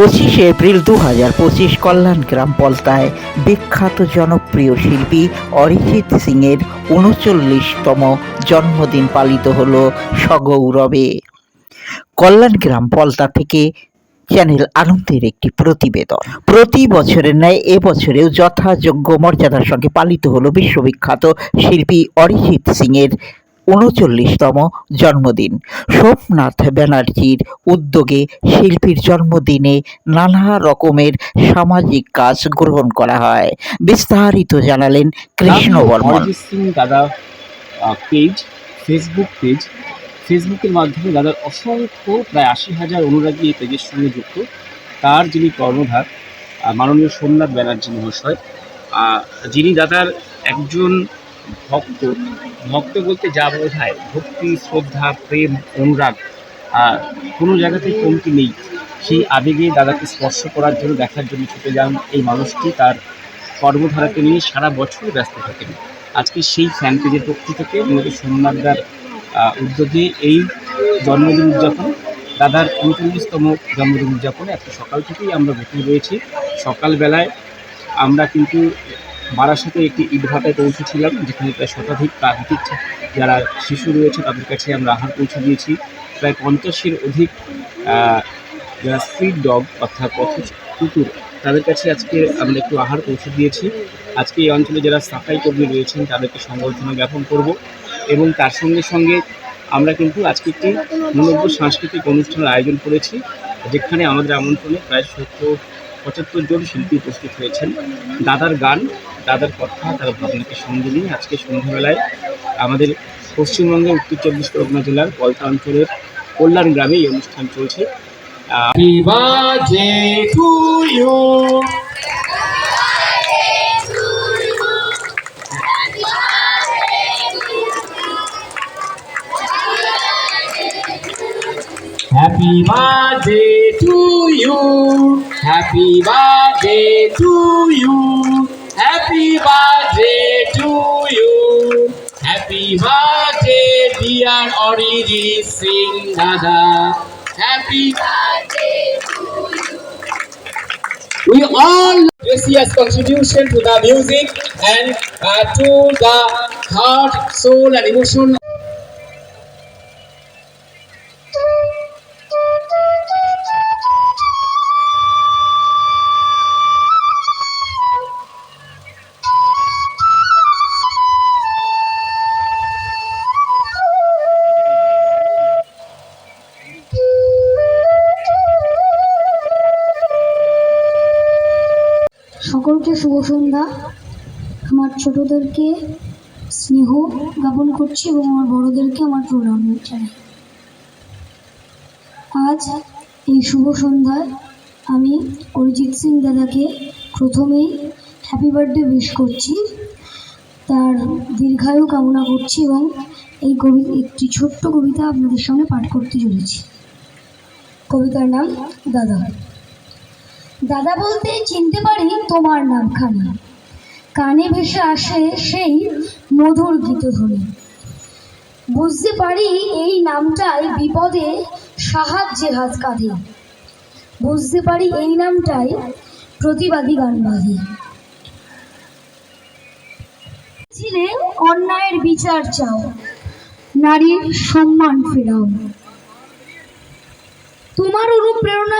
পঁচিশে এপ্রিল দু হাজার পঁচিশ কল্যাণ গ্রাম পলতায় বিখ্যাত জনপ্রিয় শিল্পী অরিজিৎ সিংয়ের উনচল্লিশতম জন্মদিন পালিত হল সগৌরবে। কল্যাণ গ্রাম পলতা থেকে চ্যানেল আনন্দের একটি প্রতিবেদন। প্রতি বছরের ন্যায় এবছরেও যথাযোগ্য মর্যাদার সঙ্গে পালিত হলো বিশ্ববিখ্যাত শিল্পী অরিজিৎ সিংয়ের উনচল্লিশতম জন্মদিন। সোমনাথ ব্যানার্জির উদ্যোগে শিল্পীর জন্মদিনে নানা রকমের সামাজিক কাজ গ্রহণ করা হয়। বিস্তারিত জানালেন কৃষ্ণ বর্মন। সিং দাদা পেজ ফেসবুক পেজ ফেসবুকের মাধ্যমে দাদার অসংখ্য প্রায় আশি হাজার অনুরাগী এই পেজের সঙ্গে যুক্ত। তার যিনি কর্ণধার মাননীয় সোমনাথ ব্যানার্জি মহাশয় যিনি দাদার একজন ভক্ত। ভক্ত বলতে যা বোঝায় ভক্তি শ্রদ্ধা প্রেম অনুরাগ আহ, কোনো জায়গাতেই কমতি নেই। সেই আবেগে দাদাকে স্পর্শ করার জন্য দেখার জন্য ছুটে যান এই মানুষটি। তার কর্মধারাকে নিয়ে সারা বছর ব্যস্ত থাকেন। আজকে সেই ফ্যান পেজের পক্ষ থেকে মূলত সোমনাথদার উদ্যোগে এই জন্মদিন উদযাপন দাদার উনচল্লিশতম জন্মদিন উদযাপনে একটা সকাল থেকেই আমরা বসে রয়েছি। সকালবেলায় আমরা কিন্তু বারাসাতে একটি ইটভাটায় পৌঁছেছিলাম, যেখানে প্রায় শতাধিক প্রাকৃতিক যারা শিশু রয়েছে তাদের কাছে আমরা আহার পৌঁছে দিয়েছি। প্রায় পঞ্চাশের অধিক যারা স্ট্রিট ডগ অর্থাৎ পথ কুকুর, তাদের কাছে আজকে আমরা একটু আহার পৌঁছে দিয়েছি। আজকে এই অঞ্চলে যারা সাফাই কর্মী রয়েছেন, তাদেরকে সংবর্ধনা জ্ঞাপন করব এবং তার সঙ্গে সঙ্গে আমরা কিন্তু আজকে একটি মনোজ্ঞ সাংস্কৃতিক অনুষ্ঠানের আয়োজন করেছি, যেখানে আমাদের আমন্ত্রণে প্রায় সত্তর, পঁচাত্তর জন শিল্পী উপস্থিত হয়েছেন। দাদার গান দাদার কথা তার ভাবনাকে সঙ্গে নিয়ে আজকে সন্ধ্যাবেলায় আমাদের পশ্চিমবঙ্গের উত্তর চব্বিশ পরগনা জেলার পলতা অঞ্চলের কল্যাণ গ্রামে এই অনুষ্ঠান চলছে Happy birthday to you. Happy birthday to you. Dear Oriji Singh Dada. Happy We all precious contribution to the music and uh, to the heart, soul, and emotion সকলকে শুভ সন্ধ্যা। আমার ছোটদেরকে স্নেহ জ্ঞাপন করছি এবং আমার বড়দেরকে আমার প্রণাম জানাই। আজ এই শুভ সন্ধ্যায় আমি অরিজিৎ সিং দাদাকে প্রথমেই হ্যাপি বার্থডে উইশ করছি। তার দীর্ঘায়ু কামনা করছি এবং এই কবি, একটি ছোট্ট কবিতা আপনাদের সামনে পাঠ করতে চলেছি। কবিতার নাম দাদা। দাদা বলতে চিনতে পারি তোমার নামখানি। কানে ভেসে আসে সেই মধুর গীতধ্বনি বুঝতে পারি এই নামটাই বিপদে সাহায্যে হাত কাঁধে। বুঝতে পারি এই নামটাই প্রতিবাদী গান বাঁধে ছিলে অন্যায়ের বিচার চাও, নারীর সম্মান ফেরাও। তোমার অনুপ্রেরণায়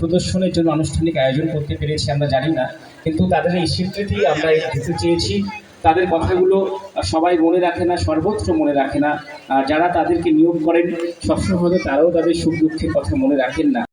প্রদর্শনের জন্য আনুষ্ঠানিক আয়োজন করতে পেরেছি, আমরা জানি না। কিন্তু তাদের এই স্বীকৃতি আমরা দিতে চেয়েছি। তাদের কথাগুলো সবাই মনে রাখে না, সর্বত্র মনে রাখে না। যারা তাদেরকে নিয়োগ করেন, সবসময় তারাও তাদের সুখ দুঃখের কথা মনে রাখেন না।